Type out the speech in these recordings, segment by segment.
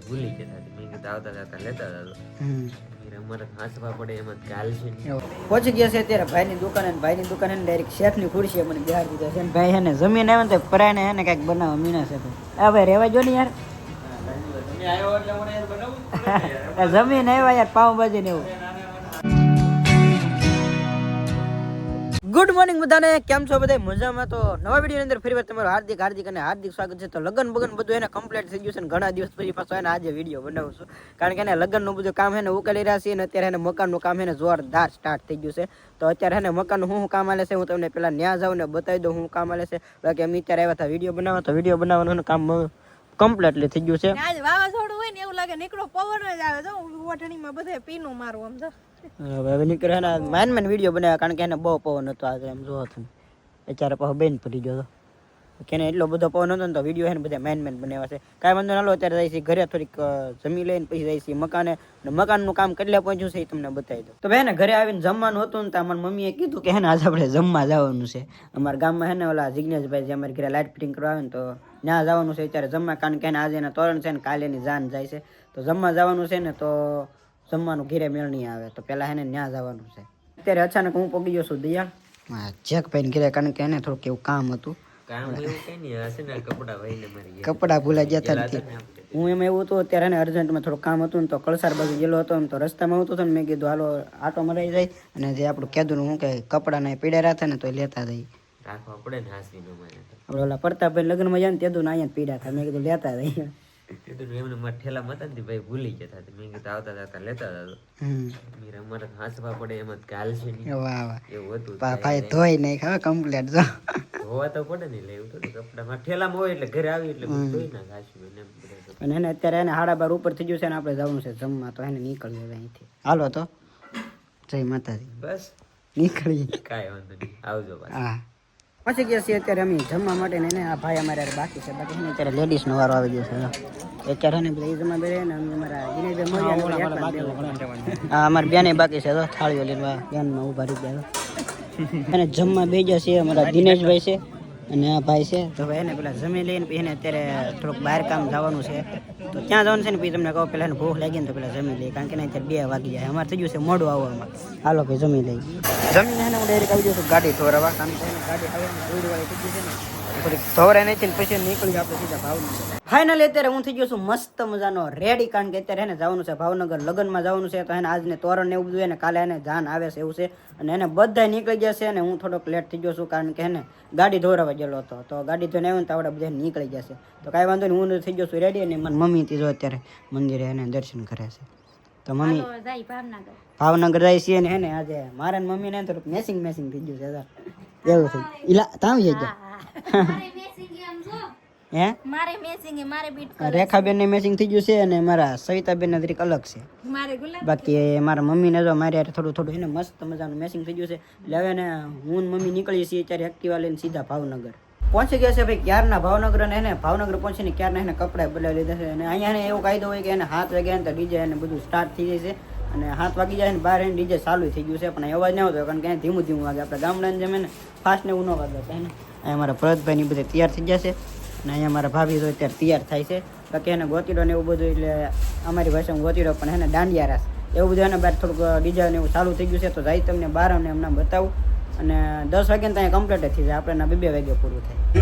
ભાઈ ભૂલી ગયા હતા. મેં કીધું આવતા આવતા લેતા હતા અમારે હાંસવા પડે એમાં ગાલ છે પહોંચી ગયા છે અત્યારે ભાઈની દુકાને ભાઈની દુકાને ડાયરેક્ટ શેઠની ખુરશીએ મને બિહાર દીધા છે. ભાઈ એને જમીન આવે ને તો પરાયને એને ને બનાવવા મીના છે આ ભાઈ રહેવા જો ને યાર. જમીન આવ્યા યાર પાઉંભાજી ને એવું. ગુડ મોર્નિંગ બધાને, કેમ છો બધા મજામાં તો નવા વીડિયો અંદર ફરી વાર તમારું હાર્દિક હાર્દિક અને હાર્દિક સ્વાગત છે. તો લગન બગન બધું એને કમ્પ્લીટ થઈ ગયું છે ઘણા દિવસ પછી પાછો એને આજે વીડિયો બનાવું છું. કારણ કે એને લગ્નનું બધું કામ એને ઉકેલી રહ્યા છે અને અત્યારે એને મકાનનું કામ એને જોરદાર સ્ટાર્ટ થઈ ગયું છે. તો અત્યારે એને મકાનનું શું કામ આલે છે? હું તમને પેલા ન્યા જાઉં ને બતાવી દઉં હું કામ આલે છે. બાકી અમે અત્યારે આવ્યા હતા વીડિયો બનાવવા, તો વીડિયો બનાવવાનું કામ કમ્પ્લીટલી થઈ ગયું છે. આજ વાવાઝોડું હોય ને એવું લાગે નીકળો પવન જ આવે તો વઠણીમાં બધે પીનું મારું આમ તો હવે હવે નીકળે એને માન માન વીડિયો બનાવ્યા કારણ કે એને બહુ પવન હતો આજે એમ જોવો તમે. અત્યારે પાછો બેન પડી ગયો હતો. કે એને એટલો બધો પવન હતો ને તો વીડિયો એને બધા મેન મેન બનાવ્યા છે. કાંઈ વાંધો ના અત્યારે જાય છે ઘરે થોડીક જમી લઈને પછી જાય છે મકાને. અને મકાનનું કામ કેટલે પહોંચ્યું છે એ તમને બતાવી દો તો ભાઈ ઘરે આવીને જમવાનું હતું ને તો અમારી મમ્મીએ કીધું કે હે ને આજે આપણે જમવા જવાનું છે. અમારા ગામમાં હે ને ઓલા જિજ્ઞેશભાઈ જે અમારી ઘરે લાઇટ ફિટિંગ કરવા આવે ને તો ત્યાં જવાનું છે અત્યારે જમવા કારણ કે આજે એના તોરણ છે ને કાલે એની જાન જાય છે. તો જમવા જવાનું છે ને તો જમવાનું ઘીરે મેળ નહીં આવે. તો પેલા એને ન્યા જવાનું છે. અત્યારે અચાનક હું પગી ગયો છું દયાળ ચેક ભાઈ ઘીરે કારણ કે એને થોડુંક એવું કામ હતું. ને કપડા ભાઈને મારી ગયા. ભૂલા ગયા હતા ને. હું એમ એવું હતું અત્યારે એને અર્જન્ટમાં થોડું કામ હતું ને તો કળસાર બાજુ ગયેલો હતો ને તો રસ્તામાં આવતો હતો ને મેં કીધું હાલો આટો મરાઈ જાય. અને જે આપણું કેદું હું કે કપડાને પીડ્યા હતા ને તો એ લેતા જઈ રાખવા પડે ને હાસવીને મારે તો. આપણે ઓલા પ્રતાપભાઈ લગ્નમાં જાય ને તેદું ને અહીંયા પીડા થાય. મેં કીધું લેતા રહી. કીધું એમને મારા ઠેલા મતા ને ભાઈ ભૂલી જતા મેં કીધું આવતા લેતા હતા અમારે હાંસવા પડે એમાં ગાલ છે વાહ વાહ. એવું હતું ભાઈ ધોઈ નહીં ખાવા કમ્પ્લીટ જો. હોવા તો પડે ને એવું થોડું કપડામાં ઠેલામાં હોય એટલે ઘરે આવી એટલે ધોઈ હાસવી ને અને એને અત્યારે એને હાડા બાર ઉપર થઈ ગયું છે ને આપણે જવાનું છે જમવા તો એને નીકળીએ અહીંથી. હાલો તો. જય માતાજી. બસ. નીકળી કાંઈ વાંધો નહીં. આવજો હા. પછી ગયા છીએ અત્યારે અમે જમવા માટે ને એને આ ભાઈ અમારે બાકી છે. બાકી અત્યારે લેડીઝનો વારો આવી ગયો છે. અત્યારે ને બધા જમવા જમા બેરે ને અમે અમારા દિનેશભાઈ. હા અમારે બેને બાકી છે. તો થાળીઓ લઈને બેનમાં ઊભા રહી ગયા. અને જમવા બે ગયા છે અમારા દિનેશભાઈ છે. અને આ ભાઈ છે. તો હવે એને પેલા જમી લઈને પછી એને અત્યારે થોડુંક બહાર કામ જવાનું છે. તો ત્યાં જવાનું છે ને પછી તમને કહો પેલા એને ભૂખ લાગી ને તો પેલા જમી લઈએ. કારણ કે અત્યારે બે વાગી જાય. અમારે થઈ ગયું છે મોડું આવવામાં. હાલો ભાઈ જમી લઈએ. જમીને હું ડાયરેક્ટ આવી ગયો છું. ગાડી ધોરાવા. કારણ કે ગાડી આવે ને દોડ થઈ ગઈ છે ને. થોડીક ધોરાય નથી પછી નીકળી આપણે સીધા ભાવનગર. ફાઇનલી અત્યારે હું થઈ ગયો છું મસ્ત મજાનો રેડી કારણ કે અત્યારે એને જવાનું છે ભાવનગર લગ્નમાં જવાનું છે તો એને આજને તોરણ ને એવું બધું એને કાલે એને જાન આવે છે એવું છે. અને એને બધા નીકળી ગયા છે અને હું થોડોક લેટ થઈ ગયો છું કારણ કે એને ગાડી ધોરાવા ગયેલો હતો. તો ગાડી ધોઈને આવ્યો ને તો આપણે બધા નીકળી ગયા છે. તો કાંઈ વાંધો નહીં હું થઈ ગયો છું રેડી અને મને મમ્મી જો અત્યારે મંદિરે એને દર્શન કરે છે. તો મમ્મી ભાવનગર. જાય છે ને હે આજે મારા મમ્મીને મમ્મી ને થોડુંક મેસિંગ મેસિંગ થઈ ગયું છે એવું થઈ ઈલા તામ જઈ ગયા હે? મારે મેચિંગ મારે બીટ રેખાબેન ને થઈ ગયું છે અને મારા સવિતાબેન ને અલગ છે. મારે ગુલાબ. બાકી મારા મમ્મી ને જો મારે થોડું થોડું એને મસ્ત મજાનું મેચિંગ થઈ ગયું છે. એટલે હવે ને હું મમ્મી નીકળીએ છીએ ત્યારે એક્ટિવા લઈને સીધા ભાવનગર. પહોંચી ગયા છે ભાઈ ક્યારના ભાવનગર અને એને ભાવનગર પહોંચીને ક્યારના એને કપડાં બદલાવી લીધા છે. અને અહીંયા એને એવો કાયદો હોય કે એને હાથ વાગ્યા ને તો ડીજે એને બધું સ્ટાર્ટ થઈ જાય છે. અને હાથ વાગી જાય ને બહાર એને ડીજે ચાલુ થઈ ગયું છે, પણ અવાજ ના આવતો કારણ કે ધીમું ધીમું વાગે. આપણે ગામડાને જેમ ને ફાસ્ટ ને એવું વાગે છે ને અહીંયા મારા ભરતભાઈ બધે તૈયાર થઈ જશે અને અહીંયા મારા ભાભી તો અત્યારે તૈયાર થાય છે. બાકી એને ગોતીડો ને એવું બધું, એટલે અમારી ભાષામાં ગોતીડો, પણ એને દાંડિયા રાસ. એવું બધું એને બહાર થોડુંક ડીજે ને એવું ચાલુ થઈ ગયું છે, તો જાય તમને બહાર અને એમને બતાવું. અને દસ વાગ્યા ત્યાં કમ્પ્લીટ થઈ જાય, આપણે બે વાગે પૂરું થાય.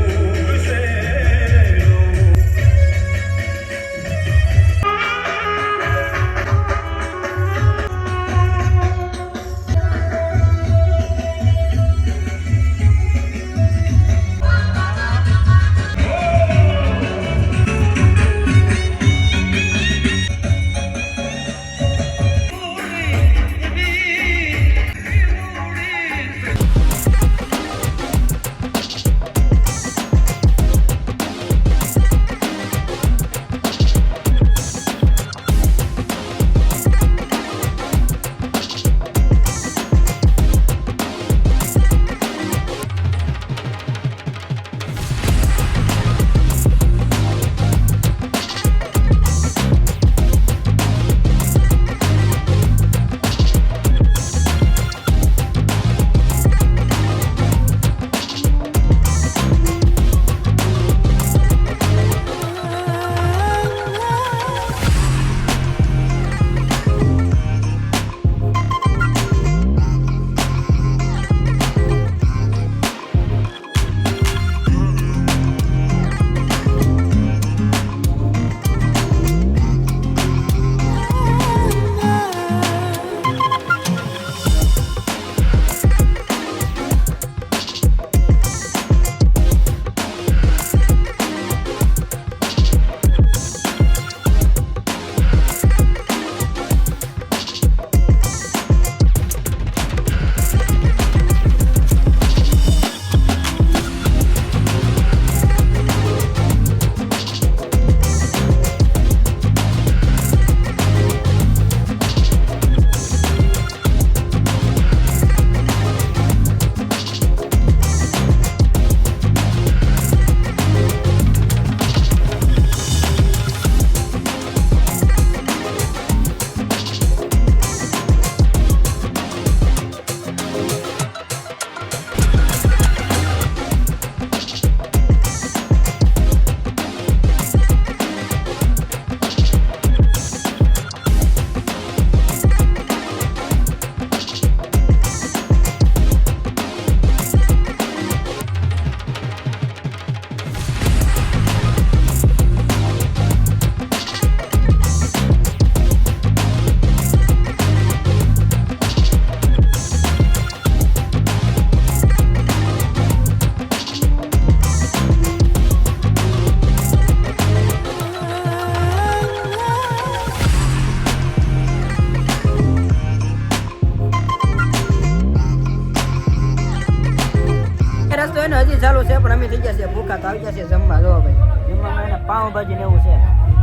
છે એને હજી ચાલુ છે, પણ અમે થઈ છે ભૂખા તો આવી છે જમવા જો ભાઈ. જમવામાં એને પાઉંભાજી ને એવું છે.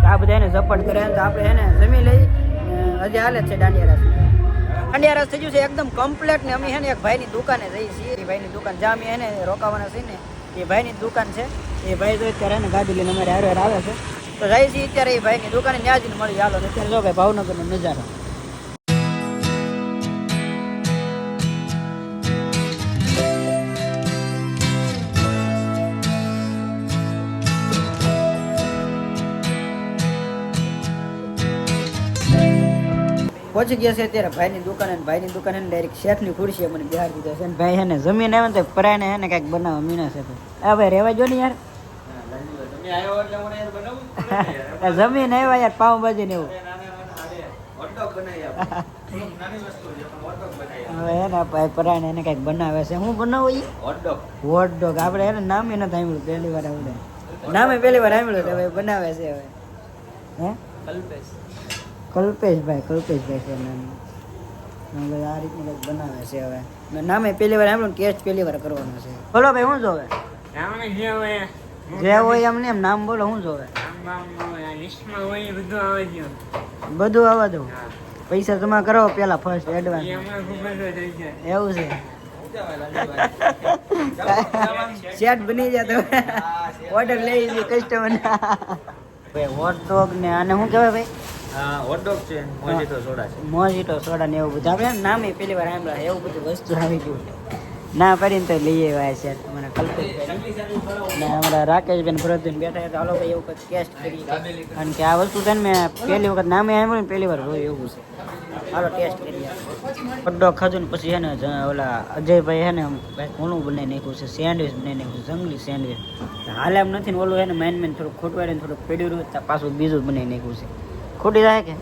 આ બધા એને ઝપટ કરે તો આપણે એને જમી લઈ હજી હાલે છે દાંડિયા રસ. દાંડિયા રસ થઈ ગયું છે એકદમ કમ્પ્લેટ ને અમે છે ને એક ભાઈની દુકાને જઈએ છીએ. એ ભાઈની દુકાન જ્યાં અમે એને રોકાવાના છીએ ને, એ ભાઈની દુકાન છે. એ ભાઈ તો અત્યારે એને ગાડી લઈને અમારે હારે આવે છે. તો જઈએ છીએ અત્યારે એ ભાઈની દુકાને, ત્યાં જ મળી હાલો. અત્યારે જો ભાઈ ભાવનગરનો નજારો. પહોંચી ગયા છે અત્યારે ભાઈની દુકાને ભાઈની દુકાને ડાયરેક્ટ શેઠની ખુરશી મને બિહાર દીધા છે. અને ભાઈ હેને જમીન આવે ને તો પરાયને હેને કાંઈક બનાવવા મીના છે આ ભાઈ રહેવા જો ને યાર? જમીન આવ્યા યાર, પાઉંભાજી ને એવું. હવે હે ભાઈ પરાયને એને કાંઈક બનાવે છે. હું બનાવું એ Hot dog. હોટ ડોગ આપણે એને નામે નથી સાંભળ્યું, પહેલી વાર આવડે નામે પહેલી વાર સાંભળ્યું ભાઈ બનાવે છે હવે. હે? કલ્પેશભાઈ કલ્પેશભાઈ છે નામ. આ રીતનું કંઈક બનાવે છે હવે. નામે પહેલી વાર સાંભળ્યું ટેસ્ટ પહેલી વાર કરવાનો છે. બોલો ભાઈ શું જોવે? જે હોય જે હોય એમને એમ નામ બોલો શું જોવે? બધું આવે છે બધું આવવા દઉં પૈસા જમા કરો પેલા ફર્સ્ટ એડવાન્સ એવું છે. શેટ બની જતો તો. ઓર્ડર લઈ લે કસ્ટમર ભાઈ હોટ ડોગ ને આને શું કહેવાય ભાઈ? હા છે મોજીતો સોડા છે. મોજીટો સોડા ને એવું બધું. આપણે નામે પેલી વાર આમ એવું બધું વસ્તુ આવી ગયું ના કરીને તો લઈ આવ્યા છે. મને કલ્પેશભાઈ બેઠા હતા હાલો એવું ટેસ્ટ કરી કારણ કે આ વસ્તુ છે પહેલી વખત નામે સાંભળ્યું ને પહેલી વાર જોયું એવું છે. હાલો ટેસ્ટ કરી પડ્ડો ખાધું ને પછી છે ઓલા અજયભાઈ છે ને ઘણું બનાવી નાખ્યું છે સેન્ડવિચ બનાવી નાખ્યું જંગલી સેન્ડવિચ હાલે એમ નથી ને ઓલું છે ને મેન મેન થોડુંક ખોટવાડીને થોડુંક પેડ્યું રહ્યું પાછું બીજું બનાવી નાખ્યું છે. ખોટી જાય કે?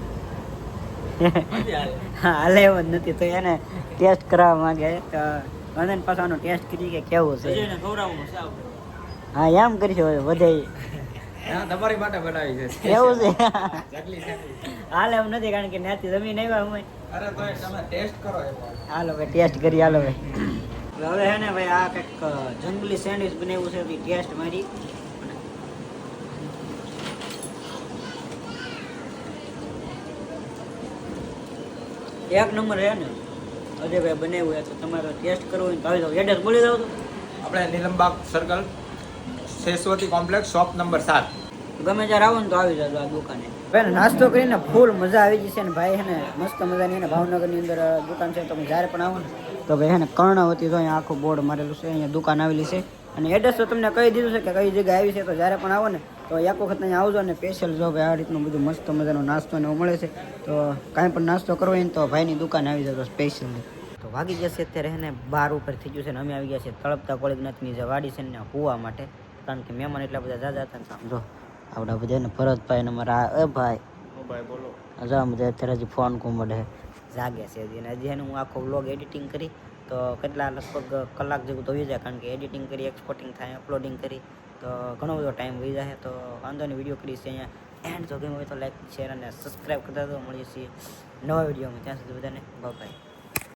હાલે એમ જ નથી તો એને ટેસ્ટ કરાવવા માંગે. તો પાસાનો પાછો આનો ટેસ્ટ કરી કે કેવું છે? હા એમ કરીશું હવે વધે. તમારી માટે બનાવી છે. એવું છે. હાલે એમ નથી કારણ કે ન્યાથી જમીન આવ્યા અમે અરે તો તમે ટેસ્ટ કરો હાલો ભાઈ ટેસ્ટ કરી હાલો ભાઈ. હવે હે ને ભાઈ આ કંઈક જંગલી સેન્ડવિચ બનાવ્યું છે ટેસ્ટ મારી. એક નંબર રહે ને? અજયભાઈ બનાવ્યું હોય તો તમારે ટેસ્ટ કરવો હોય તો આવી જાવ એડ્રેસ બોલી દઉં આપણે Nilambag circle Sheshvati complex shop number સાત. ગમે ત્યારે આવો ને તો આવી જજો આ દુકાને. ભાઈ નાસ્તો કરીને ફૂલ મજા આવી જશે ને ભાઈ હે ને? મસ્ત મજાની એને ભાવનગરની અંદર દુકાન છે તમે જ્યારે પણ આવો ને તો ભાઈ હે ને કર્ણાવતી તો અહીંયા આખું બોર્ડ મારેલું છે અહીંયા દુકાન આવેલી છે. અને એડ્રેસ તો તમને કહી દીધું છે કે કઈ જગ્યાએ આવી છે તો જ્યારે પણ આવો ને તો એક વખત અહીંયા આવજો અને સ્પેશિયલ જો ભાઈ આ રીતનું બધું મસ્ત મજાનો નાસ્તો ને એવું મળે છે તો કાંઈ પણ નાસ્તો કરવો હોય ને તો ભાઈની દુકાન આવી જતો સ્પેશિયલી તો વાગી જશે અત્યારે એને બાર ઉપર થઈ ગયું છે ને અમે આવી ગયા છીએ તળપતા કોળીનાથની જે વાડી છે ને હોવા માટે કારણ કે મહેમાન એટલા બધા જાજા હતા ને તો આમ જો આવડા બધા ને ભરતભાઈ ને મારા એ ભાઈ. ભાઈ બોલો. હજા બધા અત્યારે હજી ફોન ઘૂમડે જાગે છે હજી અને હજી એને હું આખો વ્લોગ એડિટિંગ કરી તો કેટલા લગભગ કલાક જેવું તો વહી જાય કારણ કે એડિટિંગ કરી એક્સપોર્ટિંગ થાય અપલોડિંગ કરી તો ઘણો બધો ટાઈમ વહી જાય તો વાંધો નહીં વીડિયો કરીશ અહીંયા. એન્ડ જો ગમ્યું હોય તો લાઈક શેર અને સબસ્ક્રાઈબ કરતા તો મળીએ છીએ નવા વિડીયોમાં ત્યાં સુધી બધાને બાય